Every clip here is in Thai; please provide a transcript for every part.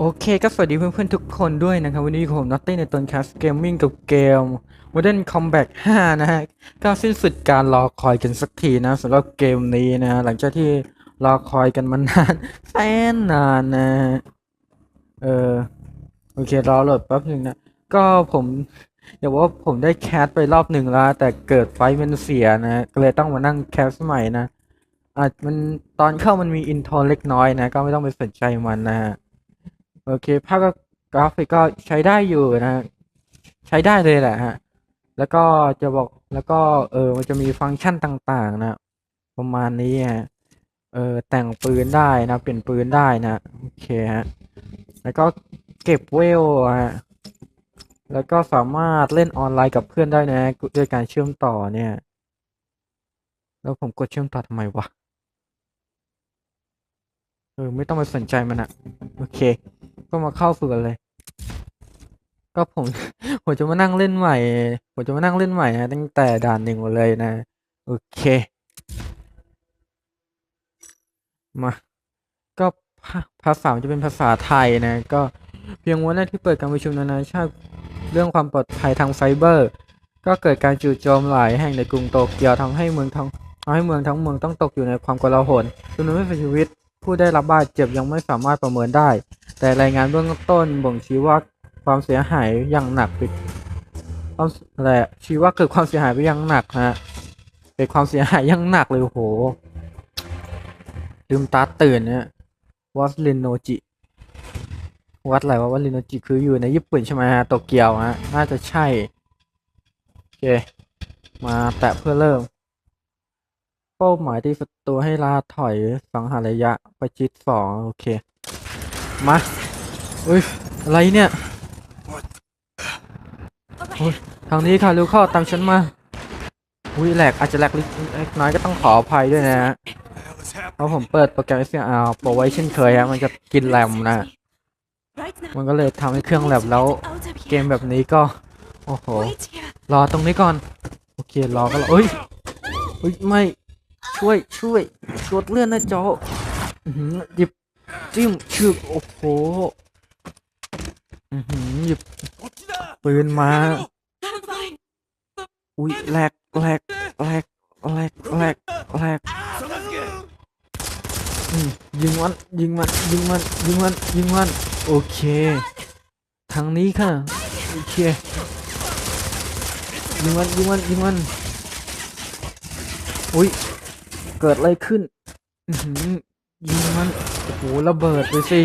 โอเคก็สวัสดีเพื่อนๆทุกคนด้วยนะครับ วันนี้ผมนัตตี้ในตอนแคสเกมมิ่งกับเกม Modern Combat 5 นะฮะ ก็สิ้นสุดการรอคอยกันสักทีนะสำหรับเกมนี้นะ หลังจากที่รอคอยกันมานานแสนนานนะเออโอเครอโหลดแป๊บหนึ่งนะ ก็ผมอย่าว่าผมได้แคสไปรอบหนึ่งแล้ว แต่เกิดไฟมันเสียนะ ก็เลยต้องมานั่งแคสใหม่นะอาจมันตอนเข้ามันมีอินโทรเล็กน้อยนะ ก็ไม่ต้องไปสนใจมันนะฮะ โอเค ภาพก็กราฟิกก็ใช้ได้อยู่นะฮะใช้ได้เลยแหละฮะ แล้วก็จะบอกแล้วก็เออมันจะมีฟังก์ชันต่างๆ นะ ประมาณนี้ฮะเออแต่งปืนได้นะเปลี่ยนปืนได้นะโอเคฮะแล้วก็เก็บเวลฮะแล้วก็สามารถเล่นออนไลน์กับเพื่อนได้นะด้วยการเชื่อมต่อเนี่ย แล้วผมกดเชื่อมต่อทำไมวะ เออ ไม่ต้องไปสนใจมันอะโอเค ก็มาเข้าสู่กันเลย ก็ผม ผมจะมานั่งเล่นใหม่ ผมจะมานั่งเล่นใหม่นะตั้งแต่ด่านหนึ่งเลยนะ โอเค มา ก็ภาภาษาจะเป็นภาษาไทยนะ ก็เพียงวันแรกที่เปิดการประชุมนานาชาติเรื่องความปลอดภัยทางไซเบอร์ ก็เกิดการจู่โจมหลายแห่งในกรุงโตเกียวทำให้เมืองทั้งทำให้เมืองทั้งเมืองต้องตกอยู่ในความกลาหลจำนวนผู้เสียชีวิต ผู้ได้รับบาดเจ็บยังไม่สามารถประเมินได้ แต่รายงานเบื้องต้นบ่งชี้ว่าความเสียหายอย่างหนักไปความอะไรอะชี้ว่าเกิดความเสียหายไปอย่างหนักฮะเป็นความเสียหายอย่างหนักเลยโอ้โหลืมตาตื่นเนี่ยวัดลินโนจิ วัดอะไรวะวัดลินโนจิคืออยู่ในญี่ปุ่นใช่ไหมฮะโตเกียวฮะน่าจะใช่ โอเค มาแตะเพื่อเริ่ม เป้าหมายที่ศัตรูให้ลาถอยสังหารระยะประชิดสองโอเค มาอุ้ยอะไรเนี่ยอุ้ยทางนี้ค่ะลูกข้าตามฉันมาอุ้ยแหลกอาจจะแหลกเล็กน้อยก็ต้องขออภัยด้วยนะฮะเพราะผมเปิดโปรแกรม SCR โปรไว้เช่นเคยฮะมันจะกินแรมนะ มันก็เลยทำให้เครื่องแลบแล้วเกมแบบนี้ก็ โอ้โห รอตรงนี้ก่อน โอเค รอก็รอเอ้ยเฮ้ย ไม่ ช่วยช่วยกดเลื่อนหน้าจออื้อหือหยิบจิ้มชึกโอ้โหอือหือหยิบปืนมา อุ้ยแหลกแหลกแหลกแหลกแหลกแหลกอืมยิงมันยิงมันยิงมันยิงมันยิงมันโอเคทางนี้ค่ะโอเคยิงมันยิงมันยิงมันอุ้ย เกิดอะไรขึ้นยิงมันโอ้โหระเบิดไปสิ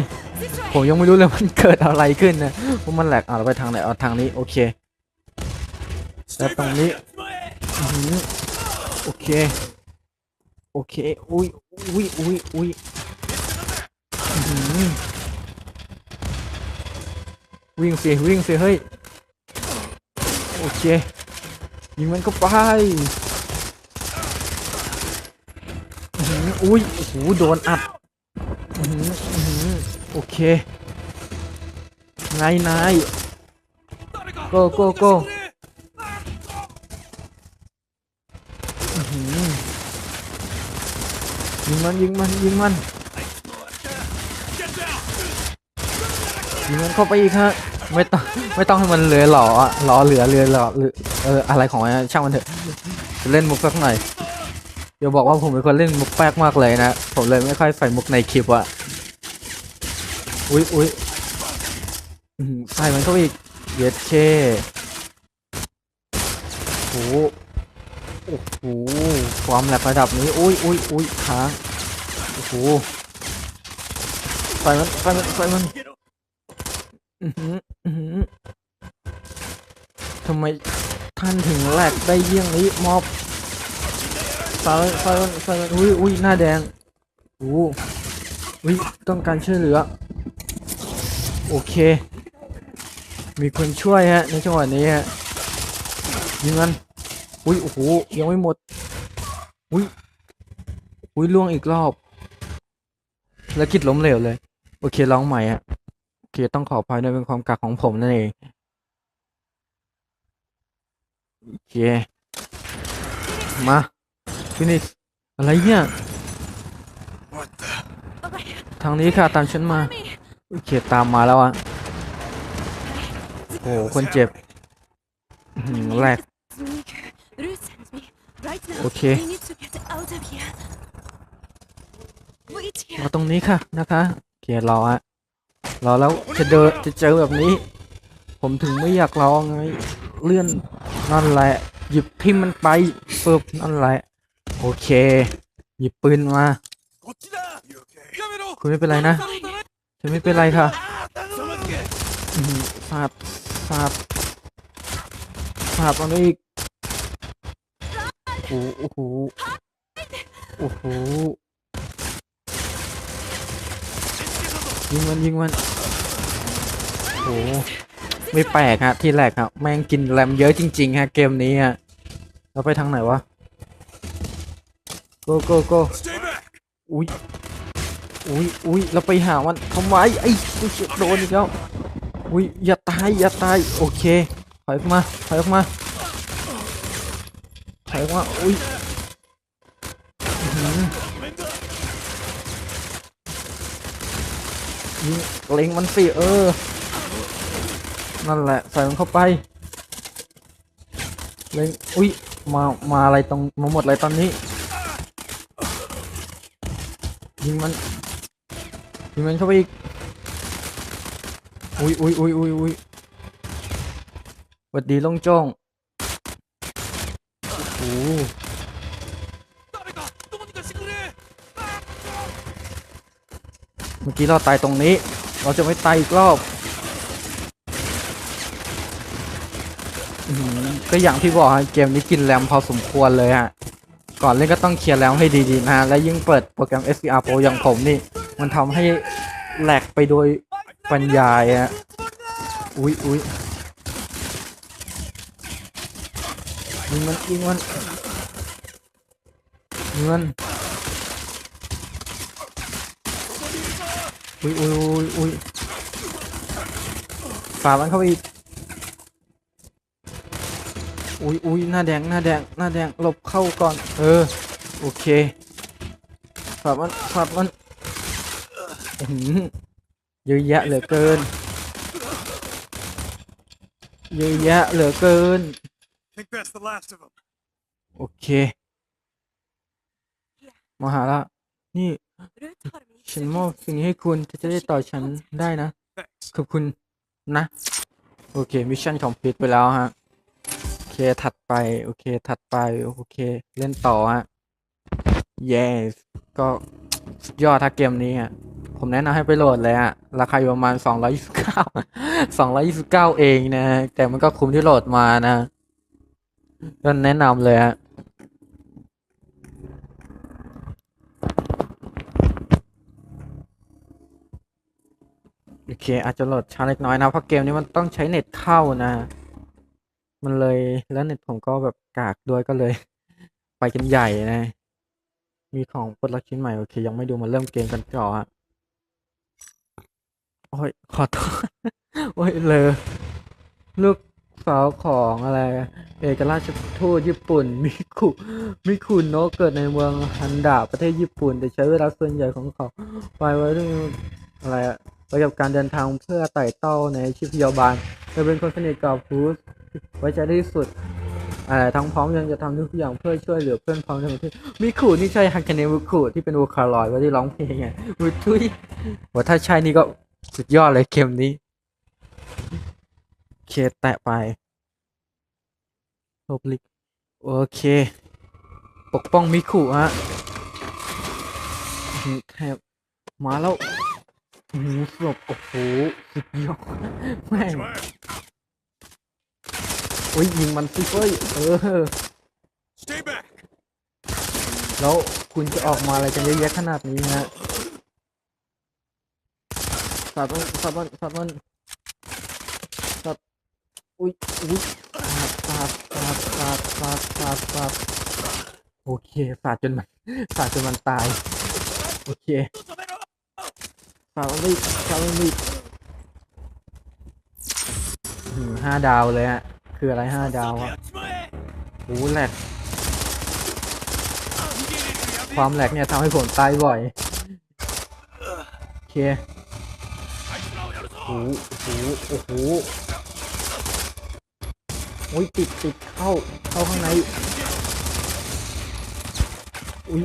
ผมยังไม่รู้เลยมันเกิดอะไรขึ้นนะว่ามันแหลกอะเราไปทางไหนเอาทางนี้ โอเคแล้วตรงนี้อโอเค โอเค อุ้ยอุ้ยอุ้ยอุ้ยอื้อหือวิ่งสิวิ่งสิเฮ้ย โอเค ยิงมันก็ไป อุ้ยโอ้โหโดนอัดอื้อหืออื้อหือโอเคนายนายโกโกโกอื้อหือยิงมันยิงมันยิงมันยิงมันเข้าไปอีกฮะไม่ต้องไม่ต้องให้มันเหลือหล่ออะหล่อเหลือเหลือหล่อเหลือออะไรของมันอะช่างมันเถอะจะเล่นมุกสักหน่อย เดี๋ยวบอกว่าผมเป็นคนเล่นมุกแป๊กมากเลยนะ ผมเลยไม่ค่อยใส่มุกในคลิปอะอุ้ยอุ้ยอื้อหือใส่มันเข้าอีก เย็ดเช่โอ้โหโอ้โหความแหลกระดับนี้ อุ้ยอุ้ยอุ้ยค้างโอ้โหใส่มันใส่มันใส่มันอือหืออือหือทำไมท่านถึงแหลกได้เยี่ยงนี้มอบ ใส่มันใส่มันใส่มันอุ้ยอุ้ยหน้าแดงโอ้โหอุ้ยต้องการช่วยเหลือ โอเค มีคนช่วยฮะในจังหวะนี้ฮะยิงมันอุ้ยโอ้โหยังไม่หมดอุ้ยอุ้ยล่วงอีกรอบแล้วกิดล้มเหลวเลย โอเคร้องใหม่ฮะโอเคต้องขออภัยด้วยเป็นความกักของผมนั่นเองโอเคมา ฟินิกอะไรเนี่ยทางนี้ค่ะตามฉันมาโอเคตามมาแล้วอะโอ้โหคนเจ็บอื้อหือแรก Ruth and me. Right now. Okay. We need to get out of here. Wait here. มาตรงนี้ค่ะนะคะโอเครอฮะรอแล้วจะเดินจะเจอแบบนี้ ผมถึงไม่อยากรอไงเลื่อนนั่นแหละ หยิบทิมมันไปปึ๊บนั่นแหละ โอเค หยิบปืนมาคุณไม่เป็นไรนะฉันไม่เป็นไรค่ะสาดสาดสาดเอาอีกโอ้โหโอ้โหยิงมันยิงมันโอ้ไม่แปลกฮะที่แรกครับแม่งกินแรมเยอะจริง ๆ ฮะ เกมนี้ฮะเราไปทางไหนวะ go go go Stay back อุ้ยอุ้ยอุ้ยเราไปหามันทำไมไอ้กูเฉียดโดนอีกแล้วอุ้ยอย่าตายอย่าตายโอเคถอยออกมาถอยออกมาถอยออกมาอุ้ยอื้อหือยิงเล็งมันสิเออ นั่นแหละใส่มันเข้าไป เล็งอุ้ยมามาอะไรตรงมาหมดอะไรตอนนี้ ยิงมันยิงมันเข้าไปอีกอุ้ยอุ้ยอุ้ยอุ้ยอุ้ยวัดดีลงจ้องโอ้เมื่อกี้เราตายตรงนี้ เราจะไม่ตายอีกรอบก็อย่างที่บอกฮะเกมนี้กินแรมพอสมควรเลยฮะ ก่อนเล่นก็ต้องเคลียร์แรมให้ดีๆนะและยิ่งเปิดโปรแกรม SCR Pro อย่างผมนี่ มันทำให้แหลกไปโดยบรรยายฮะอุ้ยอุ้ยยิงมันยิงมันยิงมันอุ้ยอุ้ยอุ้ยอุ้ยฝ่ามันเข้าไปอีก อุ้ยอุ้ยหน้าแดงหน้าแดงหน้าแดงหลบเข้าก่อน เออ โอเคฝ่ามันฝ่ามันอื้อหือเยอะแยะเหลือเกิน เยอะแยะเหลือเกิน think that's the last of them โอเค มาหาละ นี่ Ruth for me. ฉันมอบสิ่งนี้ให้คุณจะจะได้ต่อฉันได้นะ thanks ขอบคุณนะ โอเค มิชชั่นคอมพลีทไปแล้วฮะโอ เค ถัดไป โอเค ถัดไป โอเค เล่นต่อฮะ yes ก็สุดยอดถ้าเกมนี้อะผมแนะนำให้ไปโหลดเลยอะราคาอยู่ประมาณ 229 229 เองนะ แต่มันก็คุ้มที่โหลดมานะก็แนะนำเลยฮะโอเคอาจจะโหลดช้าเล็กน้อยนะ เพราะเกมนี้มันต้องใช้เน็ตเข้านะ มันเลยแล้วเน็ตผมก็แบบกากด้วยก็เลย ไปกันใหญ่นะ มีของปลดล็อกชิ้นใหม่โอเค ยังไม่ดูมาเริ่มเกมกันก่อนอะโอ้ยขอโทษโอ้ยเลยลูกสาวของอะไร เอกราชทูตญี่ปุ่น มิคุมิคุโนะเกิดในเมืองฮันดะประเทศญี่ปุ่น แต่ใช้เวลาส่วนใหญ่ของเขาไปไว้ด้วยอะไรอะไว้กับการเดินทางเพื่อไต่เต้าในชีพยาบาลเธอเป็นคนสนิทกับพูส ไว้ใจได้ที่สุดอะไรทั้งพร้อมยังจะทำทุกอย่างเพื่อช่วยเหลือเพื่อนพ้องในประเทศมิคุนี่ใช่ฮังเกเนมิคุที่เป็นวอคาลอยว่าที่ร้องเพลงไงวุ้ยทุยว่าถ้าใช่นี่ก็สุดยอดเลยเกมนี้ เคแตะไปโอลิกโอเค ปกป้องมิคุฮะแทบมาแล้วโอ้โหสลบโอ้โหสุดยอดแม่ง โอ้ยยิงมันสิเฟ้ยเออ stay back แล้วคุณจะออกมาอะไรกันเยอะแยะขนาดนี้ฮะสับมันสับมันสับมันสับอุ้ยอุ้ยสาดสาดสาดสาดสาดสาดโอเคสาดจนมันสาดจนมันตาย โอเคสาดมันไม่สาดมันไม่อื้อหือห้าดาวเลยฮะ คืออะไรห้าดาวอะโอ้แหลกความแหลกเนี่ยทำให้ผมตายบ่อยโอเคโอ้โหโอ้โหโอ้ยติดติดเข้าเข้าข้างในอุ้ย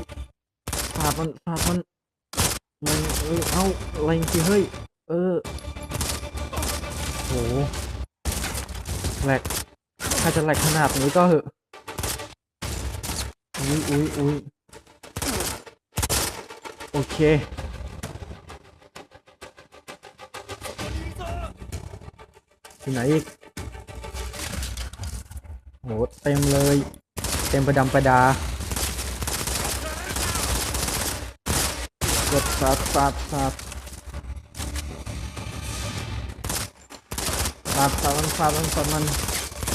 สาดมันสาดมันมันเอ้ยเอ้าอะไรสิเฮ้ยเออโหแหลกาจะแหลกขนาดนี้ก็เหอะอุ้ยอุ้ยอุ้ยโอเคที่ไหนอีกโหเต็มเลย เต็มประดำประดากดซัดซัดซัดซัดซัดมันซัดมันซัดมัน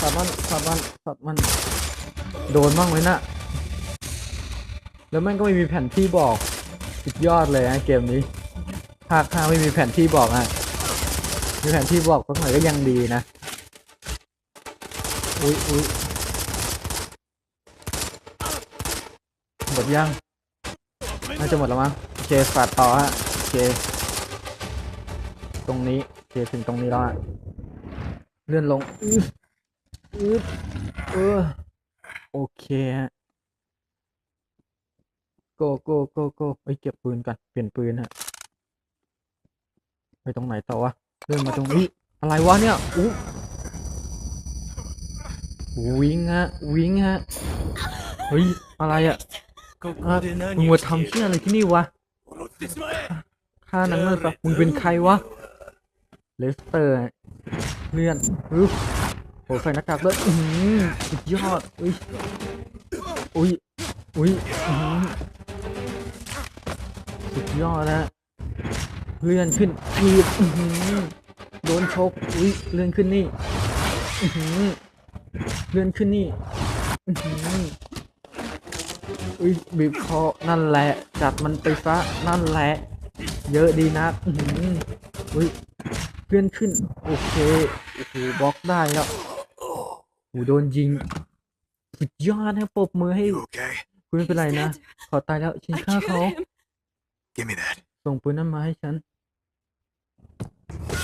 ซัดมันซัดมันซัดมัน โดนบ้างไหมน่ะแล้วแม่งก็ไม่มีแผนที่บอกสุดยอดเลยนะเกมนี้ภาคห้าไม่มีแผนที่บอกอะมีแผนที่บอกสักหน่อยก็ยังดีนะอุ้ยอุ้ยหมดยังน่าจะหมดแล้วมั้งโอเคฝาดต่อฮะโอเค ตรงนี้โอเคถึงตรงนี้แล้วฮะเลื่อนลง อึ๊เออโอเคฮะโกโกโกโกไปเก็บปืนก่อนเปลี่ยนปืนฮะไปตรงไหนต่อวะเริ่มมาตรงนี้อะไรวะเนี่ยอู้วิ่งฮะวิ่งฮะเฮ้ยอะไรอะมึงมาทำที่อะไรที่นี่วะฆ่านั้นมาซะมึงเป็นใครวะเลสเตอร์เลื่อนปึ๊บ โอ้ใส่หน้ากากด้วยอือหือสุดยอดอุ้ยอุ้ยอุ้ยอื้อหือสุดยอดนะเลื่อนขึ้นทีบโดนชกอุ้ยเลื่อนขึ้นนี่อื้อหือเลื่อนขึ้นนี่อุ้ยบีบคอนั่นแหละ จัดมันไปซะนั่นแหละ เยอะดีนะอุ้ยเลื่อนขึ้น โอเคโอ้โหบล็อกได้แล้ว โอ้โหโดนยิงสุดยอดนะปรบมือให้ You okay? คุณไม่เป็นไรนะขอตายแล้วฉัน I ฆ่า killed เขา him. Give me that. ส่งปืนนั้นมาให้ฉัน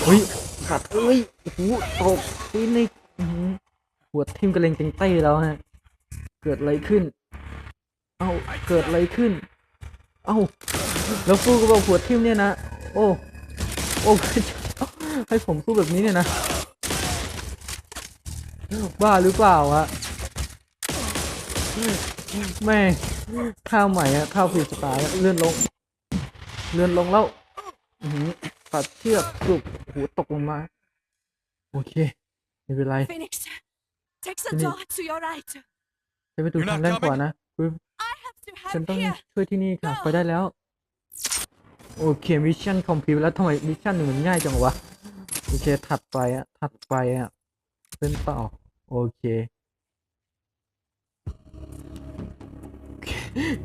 เฮ้ยสัตว์เอ้ยโอ้โหตกฟินิกซ์อื้อหือหัวทิ่มกระเลงเต็งเต้แล้วฮะ เกิดอะไรขึ้น เอ้าเกิดอะไรขึ้น เอ้าแล้วฟูก็บอกหัวทิ่มเนี่ยนะ โอ้ โอ้ ให้ผมสู้แบบนี้เนี่ยนะ บ้าหรือเปล่าวะแม่งข้าวใหม่อะข้าวฟรีสไตล์อะเลื่อนลง เลื่อนลงแล้วอือหือตัดเชือกกรุบโอ้โหตกลงมา โอเค ไม่เป็นไร Phoenix, take the Phoenix. door to your right. ใช้ประตูทางด้านขวานะปึ๊บ I have to ฉัน help ต้อง here. ช่วยที่นี่ค่ะ ไปได้แล้ว โอเคมิชชั่นคอมพิวแล้วทำไมมิชชั่นหนึ่งมันง่ายจังวะ โอเค ถัดไปอะถัดไปอะเล่นต่อ โอเค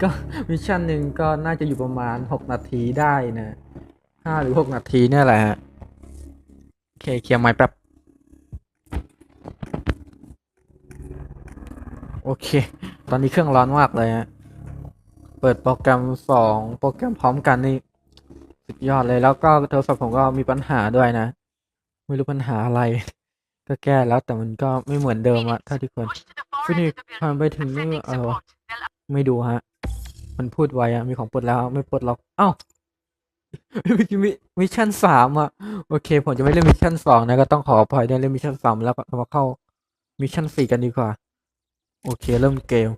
ก็มิชชั่นหนึ่งก็น่าจะอยู่ประมาณหกนาทีได้นะห้าหรือหกนาทีเนี่ยแหละฮะ โอเค เคลียร์ไม้แป๊บ โอเค ตอนนี้เครื่องร้อนมากเลยฮะ เปิดโปรแกรมสองโปรแกรมพร้อมกันนี่ สุดยอดเลยแล้วก็โทรศัพท์ผมก็มีปัญหาด้วยนะ ไม่รู้ปัญหาอะไร ก็แก้แล้วแต่มันก็ไม่เหมือนเดิมอะถ้าที่ควรฟินิกผ่านไปถึงนี่อะไรวะไม่ดูฮะ มันพูดไว้อะมีของปลดแล้วไม่ปลดล็อกเอ้ามิมิชชั่นสามอะโอเค ผมจะไม่เล่นมิชชั่นสองนะก็ต้องขออภัยด้วยเล่นมิชชั่นสามแล้วก็มาเข้ามิชชั่นสี่กันดีกว่า โอเค เริ่มเกม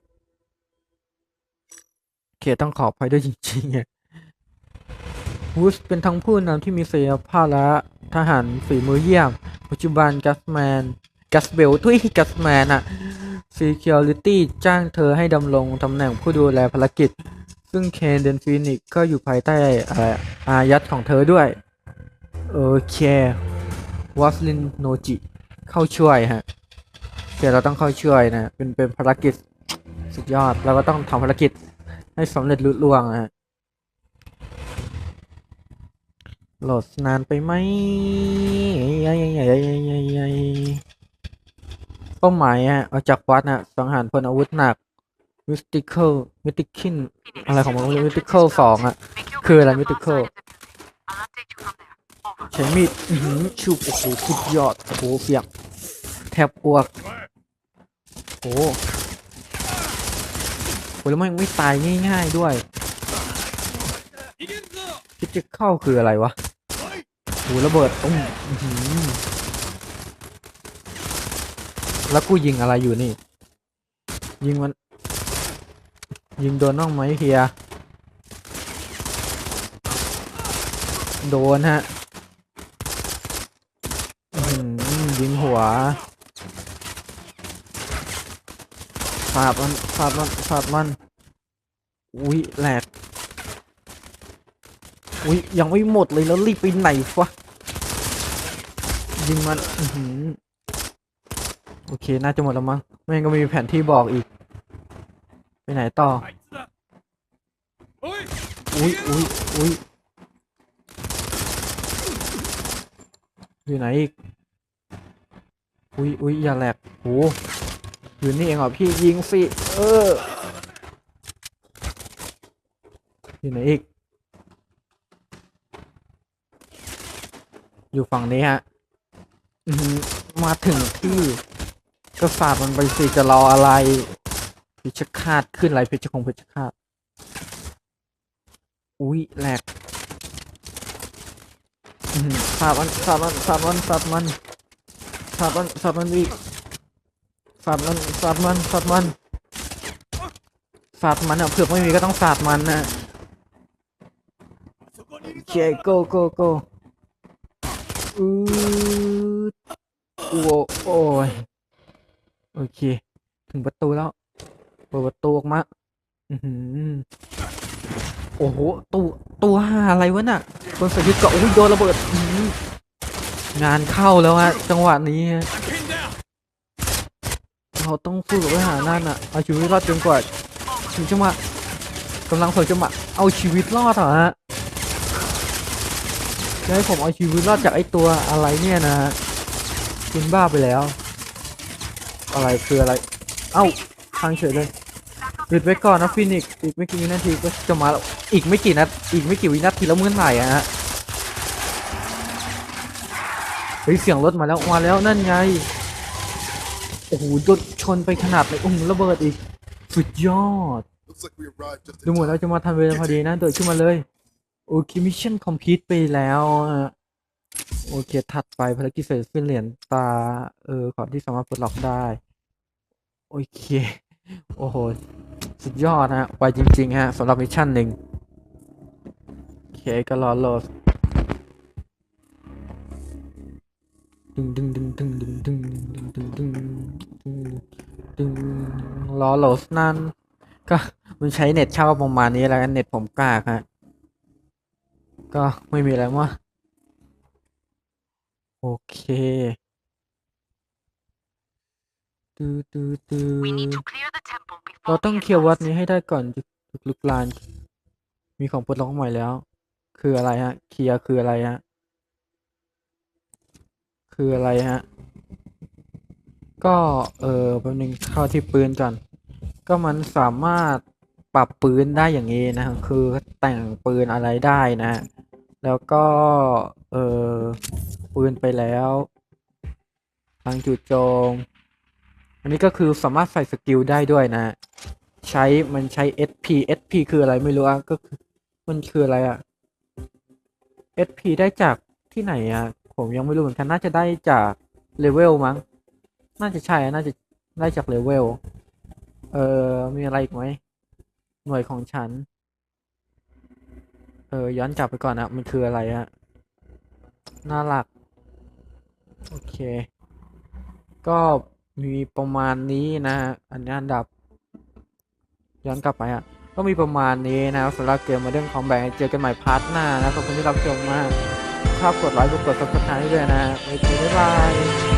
โอเคต้องขออภัยด้วยจริงๆอะวูสเป็นทั้งผู้นำที่มีศักยภาพและ ทหารฝีมือเยี่ยม ปัจจุบันกัสแมนกัสเบลทุยกัสแมนอะ Security จ้างเธอให้ดำรงตำแหน่งผู้ดูแลภารกิจ ซึ่งเคนเดนฟินิกก็อยู่ภายใต้อะไรอายัดของเธอด้วย โอเควอสลินโนจิ เข้าช่วยฮะโอเคเราต้องเข้าช่วยนะ เป็นเป็นภารกิจสุดยอด เราก็ต้องทำภารกิจให้สำเร็จลุล่วงนะฮะ โหลดนานไปไหมเป้าหมายอะเอาจากวัดนะสังหารพลอาวุธหนัก mystical mystical อะไรของมัน mystical สองอะคืออะไร mystical I'll update you from there. Over. ใช้มีดชุบโอ้โหสุดยอดโอ้โหเสียงแทบอ้วกโอ้โหโหแล้วมันไม่ตายง่ายๆด้วย คิดจะเข้าคืออะไรวะโอ้โหระเบิดตุ้มแล้วกูยิงอะไรอยู่นี่ ยิงมัน ยิงโดนน้องไหมเฮียโดนฮะยิงหัวฟาดมันฟาดมันฟาดมัน อุ้ยแหลก อุ้ยยังไม่หมดเลยแล้วรีบไปไหนวะยิงมันโอเค น่าจะหมดแล้วมั้งแม่งก็มีแผนที่บอกอีก ไปไหนต่อ อุ้ยอุ้ยอุ้ยอยู่ไหนอีก อุ้ยอุ้ยอย่าแหลกโหอยู่นี่เองเหรอพี่ยิงสิ เออ อยู่ไหนอีก อยู่ฝั่งนี้ฮะมาถึงที่กษัตริย์มันไปสิจะรออะไรเพชรคาดขึ้นไรเพชรคงเพชรคาดอุ้ยแหลกสาบมันสาบมันสาบมันสาบมันสาบมันสาบมันอีกสาบมันสาบมันสาบมันสาบมันอะเผื่อไม่มีก็ต้องสาบมันนะเชโกโกโก อืดโอ้โอ้ยโอเค ถึงประตูแล้ว เปิดประตูออกมาอือหือโอ้โหตู้ตู้ห่าอะไรวะน่ะบนสยุทธ์เกาะอุ้ยโดนระเบิดงานเข้าแล้วฮะจังหวะนี้เราต้องสู้กับทหารนั่นอะเอาชีวิตรอดจนกว่าถึงจะมากำลังผลจะมาเอาชีวิตรอดเหรอฮะ จะให้ผมเอาชีวิตรอดจากไอ้ตัวอะไรเนี่ยนะฮะคุณบ้าไปแล้ว อะไรคืออะไร เอ้าทางเฉยเลยหยุดไว้ก่อนนะฟินิกซ์อีกไม่กี่วินาทีก็จะมาแล้วอีกไม่กี่นาทีอีกไม่กี่วินาทีแล้วเมื่อไหร่อะฮะเฮ้ยเสียงรถมาแล้วมาแล้วนั่นไงโอ้โหโดนชนไปขนาดไหนโอ้โหระเบิดอีก สุดยอด Looks like we arrived just ดูเหมือนเราจะมาทันเวลาพอดีนะ โดดขึ้นมาเลย โอเคมิชชั่นคอมพลีทไปแล้วโอเค ถัดไปภารกิจเสร็จสิ้นเหรียญตา เออของที่สามารถปลดล็อกได้ โอเค โอ้โห สุดยอดฮะไวจริง ๆ ฮะสำหรับมิชชั่นหนึ่งโอเค ก็รอโหลดดึงดึงดึงดึงดึงดึงดึงดึงดึงดึงดึงรอโหลดนั่นก็มันใช้เน็ตเช่าประมาณนี้แล้วกันเน็ตผมกากฮะ ก็ไม่มีอะไรมากโอเคตือตือตือ We need to clear the temple before เราต้อง we เคลียร์วัด advance. นี้ให้ได้ก่อนจะถูกลุกลาน มีของปลดล็อกใหม่แล้ว คืออะไรฮะ เคลียร์คืออะไรฮะ คืออะไรฮะ ก็เออแป๊บนึงเข้าที่ปืนก่อน ก็มันสามารถ ปรับปืนได้อย่างนี้นะคือแต่งปืนอะไรได้นะ แล้วก็ เออปืนไปแล้วทางจู่โจม อันนี้ก็คือสามารถใส่สกิลได้ด้วยนะ ใช้มันใช้ SP SP คืออะไรไม่รู้อะก็คือมันคืออะไรอะ SP ได้จากที่ไหนอะผมยังไม่รู้เหมือนกันน่าจะได้จากเลเวลมั้ง น่าจะใช่น่าจะได้จากเลเวล เออมีอะไรอีกไหม หน่วยของฉัน เออ ย้อนกลับไปก่อนนะมันคืออะไรอะน่ารัก โอเค ก็มีประมาณนี้นะอันนี้อันดับ ย้อนกลับไปอะก็มีประมาณนี้นะสำหรับเกมมาเรื่องของแบงเจอกันใหม่พาร์ทหน้านะขอบคุณที่รับชมมากชอบกดไลค์กด subscribe ด้วยนะโอเคบ๊ายบาย